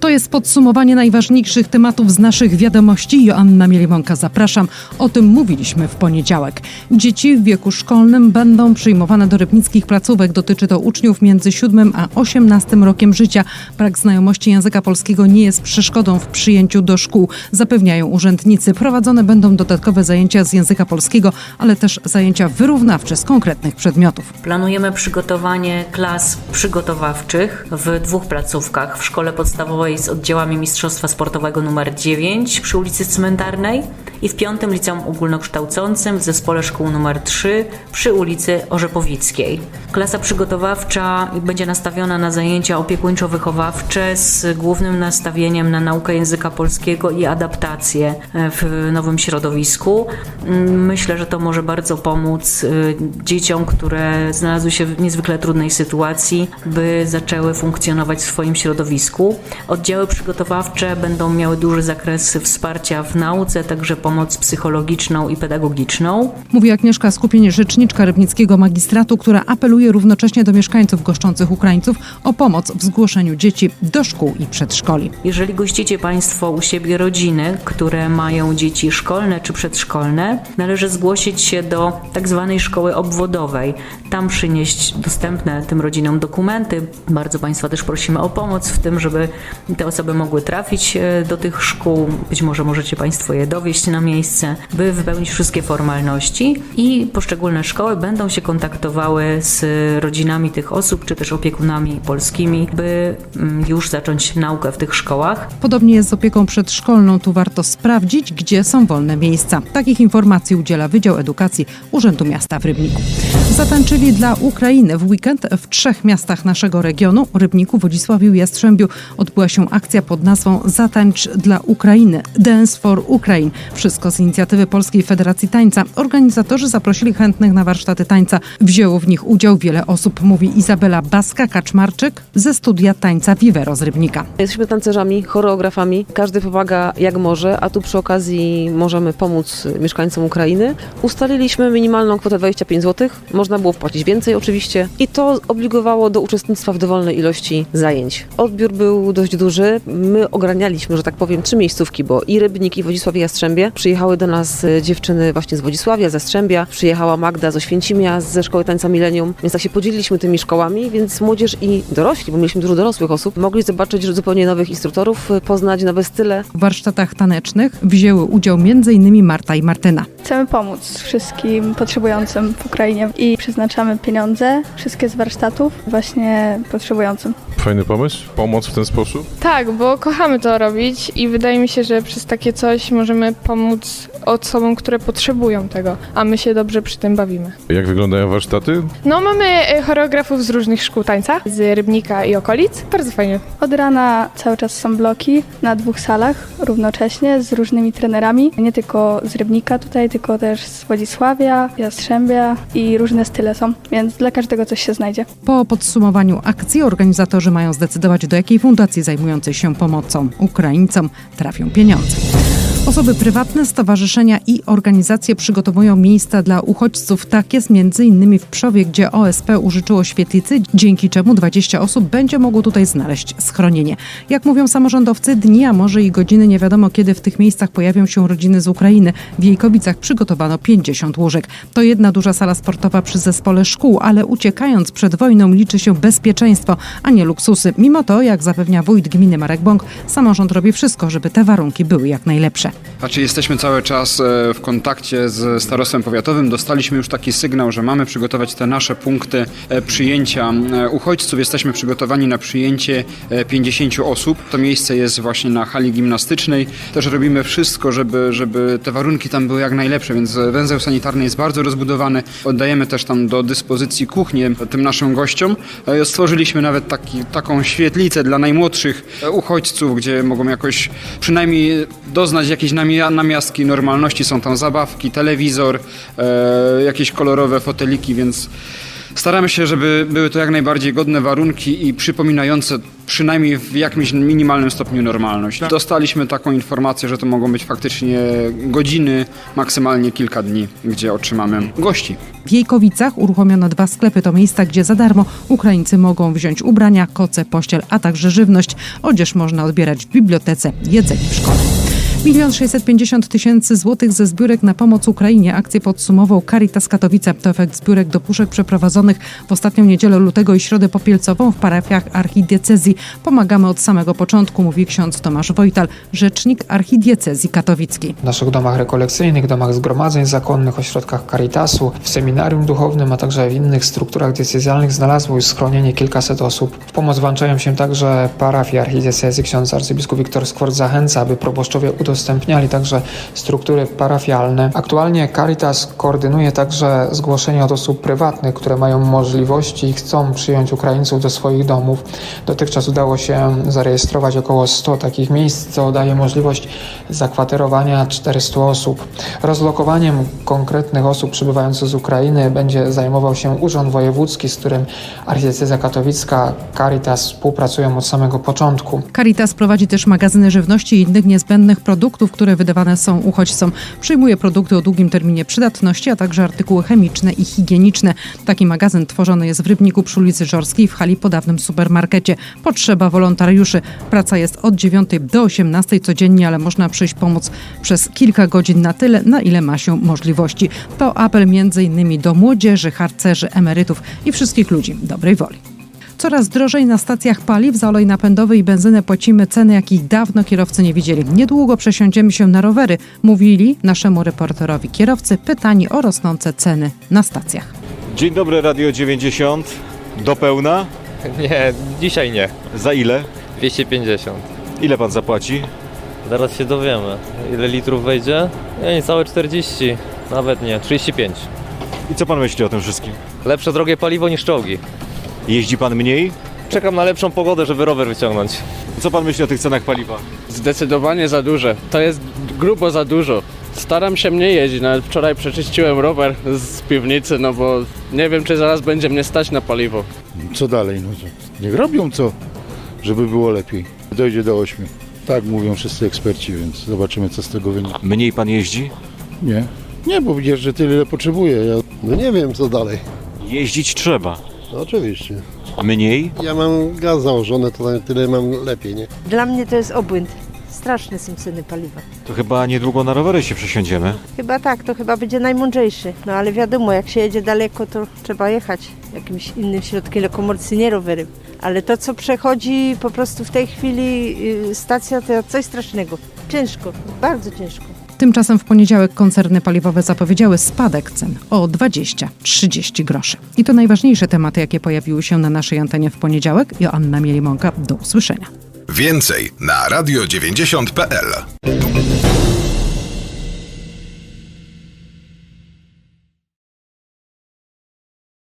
To jest podsumowanie najważniejszych tematów z naszych wiadomości. Joanna Mielimonka, zapraszam. O tym mówiliśmy w poniedziałek. Dzieci w wieku szkolnym będą przyjmowane do rybnickich placówek. Dotyczy to uczniów między 7 a 18 rokiem życia. Brak znajomości języka polskiego nie jest przeszkodą w przyjęciu do szkół, zapewniają urzędnicy. Prowadzone będą dodatkowe zajęcia z języka polskiego, ale też zajęcia wyrównawcze z konkretnych przedmiotów. Planujemy przygotowanie klas przygotowawczych w dwóch placówkach. W szkole podstawowej z oddziałami Mistrzostwa Sportowego nr 9 przy ulicy Cmentarnej i w piątym liceum ogólnokształcącym w zespole szkół nr 3 przy ulicy Orzepowickiej. Klasa przygotowawcza będzie nastawiona na zajęcia opiekuńczo-wychowawcze z głównym nastawieniem na naukę języka polskiego i adaptację w nowym środowisku. Myślę, że to może bardzo pomóc y, dzieciom, które znalazły się w niezwykle trudnej sytuacji, by zaczęły funkcjonować w swoim środowisku. Oddziały przygotowawcze będą miały duży zakres wsparcia w nauce, także pomoc psychologiczną i pedagogiczną. Mówi Agnieszka Skupień, rzeczniczka Rybnickiego Magistratu, która apeluje równocześnie do mieszkańców goszczących Ukraińców o pomoc w zgłoszeniu dzieci do szkół i przedszkoli. Jeżeli gościcie Państwo u siebie rodziny, które mają dzieci szkolne czy przedszkolne, należy zgłosić się do tak zwanej szkoły obwodowej. Tam przynieść dostępne tym rodzinom dokumenty. Bardzo Państwa też prosimy o pomoc w tym, żeby te osoby mogły trafić e, do tych szkół. Być może możecie Państwo je dowieść na miejsce, by wypełnić wszystkie formalności i poszczególne szkoły będą się kontaktowały z rodzinami tych osób, czy też opiekunami polskimi, by mm, już zacząć naukę w tych szkołach. Podobnie jest z opieką przedszkolną. Tu warto sprawdzić, gdzie są wolne miejsca. Takich informacji udziela Wydział Edukacji Urzędu Miasta w Rybniku. Zatańczyli dla Ukrainy w weekend w trzech miastach naszego regionu Rybniku, Wodzisławiu i Jastrzębiu odbyła się akcja pod nazwą Zatańcz dla Ukrainy Dance for Ukraine. Wszystko z inicjatywy Polskiej Federacji Tańca. Organizatorzy zaprosili chętnych na warsztaty tańca. Wzięło w nich udział wiele osób, mówi Izabela Baska-Kaczmarczyk ze studia tańca Vivero z Rybnika. Jesteśmy tancerzami, choreografami, każdy pomaga jak może, a tu przy okazji możemy pomóc mieszkańcom Ukrainy. Ustaliliśmy minimalną kwotę 25 zł, można było wpłacić więcej oczywiście i to obligowało do uczestnictwa w dowolnej ilości zajęć. Odbiór był dość duży, my ogranialiśmy, że tak powiem, trzy miejscówki, bo i Rybnik i Wodzisław i Jastrzębie. Przyjechały do nas e, dziewczyny właśnie z Wodzisławia, ze Strzębia, przyjechała Magda z Oświęcimia ze Szkoły Tańca Millennium, więc tak się podzieliliśmy tymi szkołami, więc młodzież i dorośli, bo mieliśmy dużo dorosłych osób, mogli zobaczyć zupełnie nowych instruktorów, e, poznać nowe style. W warsztatach tanecznych wzięły udział m.in. Marta i Martyna. Chcemy pomóc wszystkim potrzebującym w Ukrainie i przeznaczamy pieniądze, wszystkie z warsztatów, właśnie potrzebującym. Fajny pomysł? Pomoc w ten sposób? Tak, bo kochamy to robić i wydaje mi się, że przez takie coś możemy pomóc osobom, które potrzebują tego, a my się dobrze przy tym bawimy. Jak wyglądają warsztaty? No, mamy e, choreografów z różnych szkół tańca, z Rybnika i okolic. Bardzo fajnie. Od rana cały czas są bloki na dwóch salach równocześnie z różnymi trenerami, nie tylko z Rybnika tutaj, tylko też z Wodzisławia, Jastrzębia i różne style są, więc dla każdego coś się znajdzie. Po podsumowaniu akcji organizatorzy mają zdecydować, do jakiej fundacji zajmującej się pomocą Ukraińcom trafią pieniądze. Osoby prywatne, stowarzyszenia i organizacje przygotowują miejsca dla uchodźców. Tak jest innymi w Przowie, gdzie OSP użyczyło świetlicy, dzięki czemu 20 osób będzie mogło tutaj znaleźć schronienie. Jak mówią samorządowcy, dni, a może i godziny nie wiadomo kiedy w tych miejscach pojawią się rodziny z Ukrainy. W Jejkowicach przygotowano 50 łóżek. To jedna duża sala sportowa przy zespole szkół, ale uciekając przed wojną liczy się bezpieczeństwo, a nie luksusy. Mimo to, jak zapewnia wójt gminy Marek Bąk, samorząd robi wszystko, żeby te warunki były jak najlepsze. Znaczy jesteśmy cały czas e, w kontakcie z starostwem powiatowym. Dostaliśmy już taki sygnał, że mamy przygotować te nasze punkty e, przyjęcia e, uchodźców. Jesteśmy przygotowani na przyjęcie e, 50 osób. To miejsce jest właśnie na hali gimnastycznej. Też robimy wszystko, żeby, żeby te warunki tam były jak najlepsze, więc węzeł sanitarny jest bardzo rozbudowany. Oddajemy też tam do dyspozycji kuchnię tym naszym gościom. Stworzyliśmy nawet taki, taką świetlicę dla najmłodszych uchodźców, gdzie mogą jakoś przynajmniej doznać jakiejś namia- namiastki normalności. Są tam zabawki, telewizor, e, jakieś kolorowe foteliki, więc Staramy się, żeby były to jak najbardziej godne warunki i przypominające przynajmniej w jakimś minimalnym stopniu normalność. Dostaliśmy taką informację, że to mogą być faktycznie godziny, maksymalnie kilka dni, gdzie otrzymamy gości. W Jejkowicach uruchomiono dwa sklepy. To miejsca, gdzie za darmo Ukraińcy mogą wziąć ubrania, koce, pościel, a także żywność. Odzież można odbierać w bibliotece, jedzenie w szkole. Milion 650 tysięcy złotych ze zbiórek na pomoc Ukrainie. Akcję podsumował Caritas Katowice. To efekt zbiórek do puszek przeprowadzonych w ostatnią niedzielę lutego i środę popielcową w parafiach archidiecezji. Pomagamy od samego początku, mówi ksiądz Tomasz Wojtal, rzecznik archidiecezji katowickiej. w naszych domach rekolekcyjnych, domach zgromadzeń zakonnych, ośrodkach Caritasu, w seminarium duchownym, a także w innych strukturach decyzjalnych znalazło już schronienie kilkaset osób. W pomoc włączają się także parafie archidiecezji. Ksiądz arcybiskup Wiktor Skwort zachęca, aby proboszczowie udostępniali także struktury parafialne. Aktualnie Caritas koordynuje także zgłoszenia od osób prywatnych, które mają możliwości i chcą przyjąć Ukraińców do swoich domów. Dotychczas udało się zarejestrować około 100 takich miejsc, co daje możliwość zakwaterowania 400 osób. Rozlokowaniem konkretnych osób przybywających z Ukrainy będzie zajmował się Urząd Wojewódzki, z którym Archidiecezja Katowicka, Caritas współpracują od samego początku. Caritas prowadzi też magazyny żywności i innych niezbędnych produktów, które wydawane są uchodźcom. Przyjmuje produkty o długim terminie przydatności, a także artykuły chemiczne i higieniczne. Taki magazyn tworzony jest w Rybniku przy ulicy Żorskiej w hali po dawnym supermarkecie. Potrzeba wolontariuszy. Praca jest od 9 do 18 codziennie, ale można przyjść pomóc przez kilka godzin na tyle, na ile ma się możliwości. To apel innymi do młodzieży, harcerzy, emerytów i wszystkich ludzi dobrej woli. Coraz drożej na stacjach paliw za olej napędowy i benzynę płacimy ceny, jakich dawno kierowcy nie widzieli. Niedługo przesiądziemy się na rowery, mówili naszemu reporterowi kierowcy pytani o rosnące ceny na stacjach. Dzień dobry, Radio 90. Do pełna? Nie, dzisiaj nie. Za ile? 250. Ile pan zapłaci? Zaraz się dowiemy. Ile litrów wejdzie? Nie, niecałe 40. Nawet nie, 35. I co pan myśli o tym wszystkim? Lepsze drogie paliwo niż czołgi. Jeździ pan mniej? Czekam na lepszą pogodę, żeby rower wyciągnąć. Co pan myśli o tych cenach paliwa? Zdecydowanie za duże. To jest grubo za dużo. Staram się mniej jeździć, nawet wczoraj przeczyściłem rower z piwnicy, no bo nie wiem, czy zaraz będzie mnie stać na paliwo. Co dalej? No, co? niech robią co, żeby było lepiej. Dojdzie do 8. Tak mówią wszyscy eksperci, więc zobaczymy, co z tego wyniknie. Mniej pan jeździ? Nie, nie, bo widzisz, że tyle ile potrzebuję. Ja... No nie wiem co dalej. Jeździć trzeba. No oczywiście. Mniej? Ja mam gaz założony, to tyle mam lepiej, nie? Dla mnie to jest obłęd. Straszne są ceny paliwa. To chyba niedługo na rowery się przesiądziemy. Chyba tak, to chyba będzie najmądrzejszy. No ale wiadomo, jak się jedzie daleko, to trzeba jechać jakimś innym środkiem lokomocji, nie rowerem. Ale to, co przechodzi po prostu w tej chwili yy, stacja, to coś strasznego. Ciężko, bardzo ciężko. Tymczasem w poniedziałek koncerny paliwowe zapowiedziały spadek cen o 20-30 groszy. I to najważniejsze tematy, jakie pojawiły się na naszej antenie w poniedziałek. Joanna Mielimonka, do usłyszenia. Więcej na radio90.pl.